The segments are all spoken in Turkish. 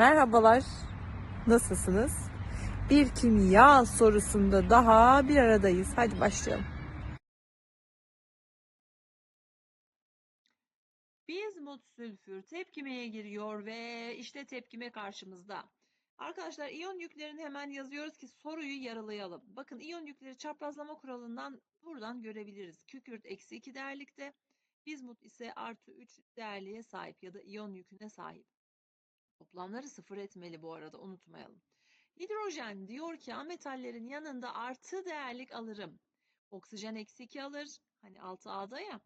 Merhabalar. Nasılsınız? Bir kimya sorusunda daha bir aradayız. Hadi başlayalım. Bizmut sülfür tepkimeye giriyor ve işte tepkime karşımızda. Arkadaşlar iyon yüklerini hemen yazıyoruz ki soruyu yaralayalım. Bakın iyon yükleri çaprazlama kuralından buradan görebiliriz. Kükürt eksi 2 değerlikte. Bizmut ise artı 3 değerliğe sahip ya da iyon yüküne sahip. Toplamları sıfır etmeli bu arada unutmayalım. Hidrojen diyor ki ametallerin yanında artı değerlik alırım. Oksijen eksi 2 alır. Hani 6A'da ya.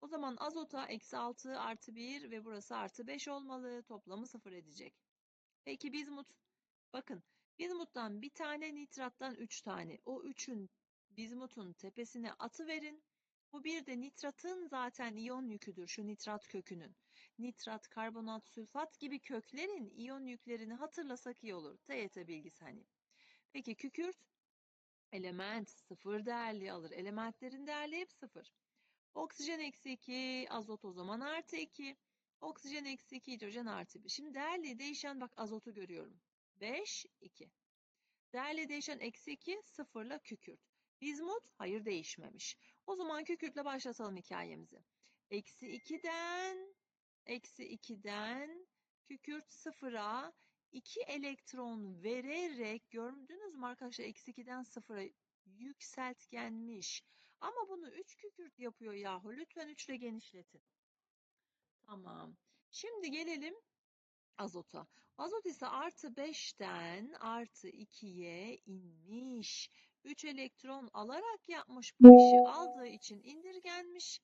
O zaman azota eksi 6 artı 1 ve burası artı 5 olmalı. Toplamı 0 edecek. Peki bizmut. Bakın bizmuttan bir tane nitrattan 3 tane. O 3'ün bizmutun tepesine atı verin. Bu bir de nitratın zaten iyon yüküdür şu nitrat kökünün. Nitrat, karbonat, sülfat gibi köklerin iyon yüklerini hatırlasak iyi olur. TYT bilgisi hani. Peki kükürt element sıfır değerli alır. Elementlerin değerli hep sıfır. Oksijen eksi 2, azot o zaman artı 2. Oksijen eksi 2, hidrojen artı 1. Şimdi değerli değişen bak azotu görüyorum. 5, 2. Değerli değişen eksi 2, sıfırla kükürt. Bizmut, hayır değişmemiş. O zaman kükürtle başlatalım hikayemizi. Eksi 2'den, eksi 2'den kükürt sıfıra 2 elektron vererek gördünüz mü arkadaşlar eksi 2'den sıfıra yükseltgenmiş. Ama bunu 3 kükürt yapıyor yahu. Lütfen 3 ile genişletin. Tamam. Şimdi gelelim azota. Azot ise artı 5'ten artı 2'ye inmiş. 3 elektron alarak yapmış bu işi aldığı için indirgenmiş.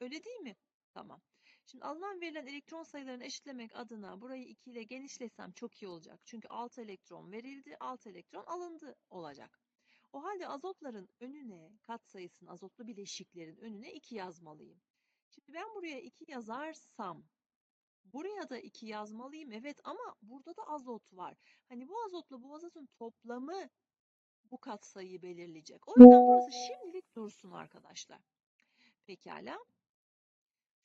Öyle değil mi? Tamam. Şimdi alınan verilen elektron sayılarını eşitlemek adına burayı 2 ile genişletsem çok iyi olacak. Çünkü 6 elektron verildi, 6 elektron alındı olacak. O halde azotların önüne, katsayısının azotlu bileşiklerin önüne 2 yazmalıyım. Şimdi ben buraya 2 yazarsam, buraya da 2 yazmalıyım. Evet ama burada da azot var. Hani bu azotla bu azotun toplamı bu katsayıyı belirleyecek. O yüzden burası şimdilik dursun arkadaşlar. Pekala.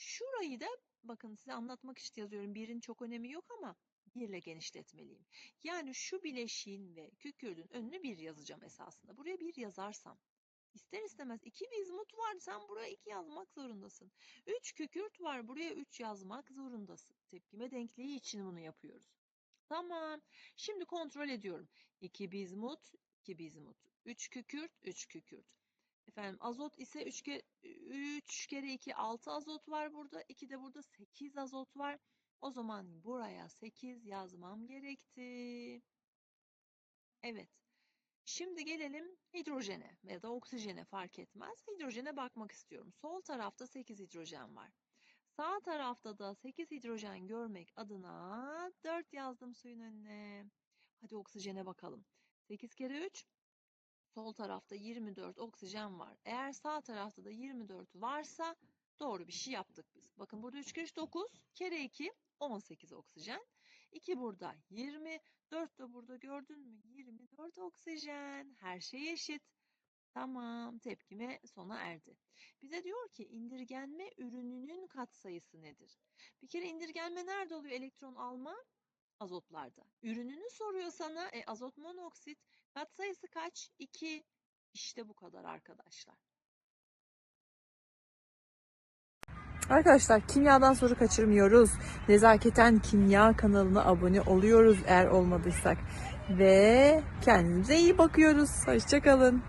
Şurayı da bakın size anlatmak için yazıyorum. Birin çok önemi yok ama birle genişletmeliyim. Yani şu bileşiğin ve kükürdün önüne bir yazacağım esasında. Buraya bir yazarsam ister istemez iki bizmut var sen buraya iki yazmak zorundasın. Üç kükürt var buraya üç yazmak zorundasın. Tepkime denkliği için bunu yapıyoruz. Tamam. Şimdi kontrol ediyorum. 2 bizmut, 2 bizmut. 3 kükürt, 3 kükürt. Efendim azot ise 3 kere 3 kere 2 6 azot var burada. 2 de burada 8 azot var. O zaman buraya 8 yazmam gerekti. Evet. Şimdi gelelim hidrojene ya da oksijene fark etmez. Hidrojene bakmak istiyorum. Sol tarafta 8 hidrojen var. Sağ tarafta da 8 hidrojen görmek adına 4 yazdım suyun önüne. Hadi oksijene bakalım. 8 kere 3 sol tarafta 24 oksijen var. Eğer sağ tarafta da 24 varsa doğru bir şey yaptık biz. Bakın burada 3 kere 3 9 kere 2 18 oksijen. 2 burada 20 4 de burada gördün mü? 24 oksijen. Her şey eşit. Tamam, tepkime sona erdi. Bize diyor ki indirgenme ürününün katsayısı nedir? Bir kere indirgenme nerede oluyor elektron alma? Azotlarda. Ürününü soruyor sana. E, azot monoksit. Katsayısı kaç? 2. İşte bu kadar arkadaşlar. Arkadaşlar kimyadan soru kaçırmıyoruz. Nezaketen Kimya kanalına abone oluyoruz eğer olmadıysak. Ve kendimize iyi bakıyoruz. Hoşçakalın.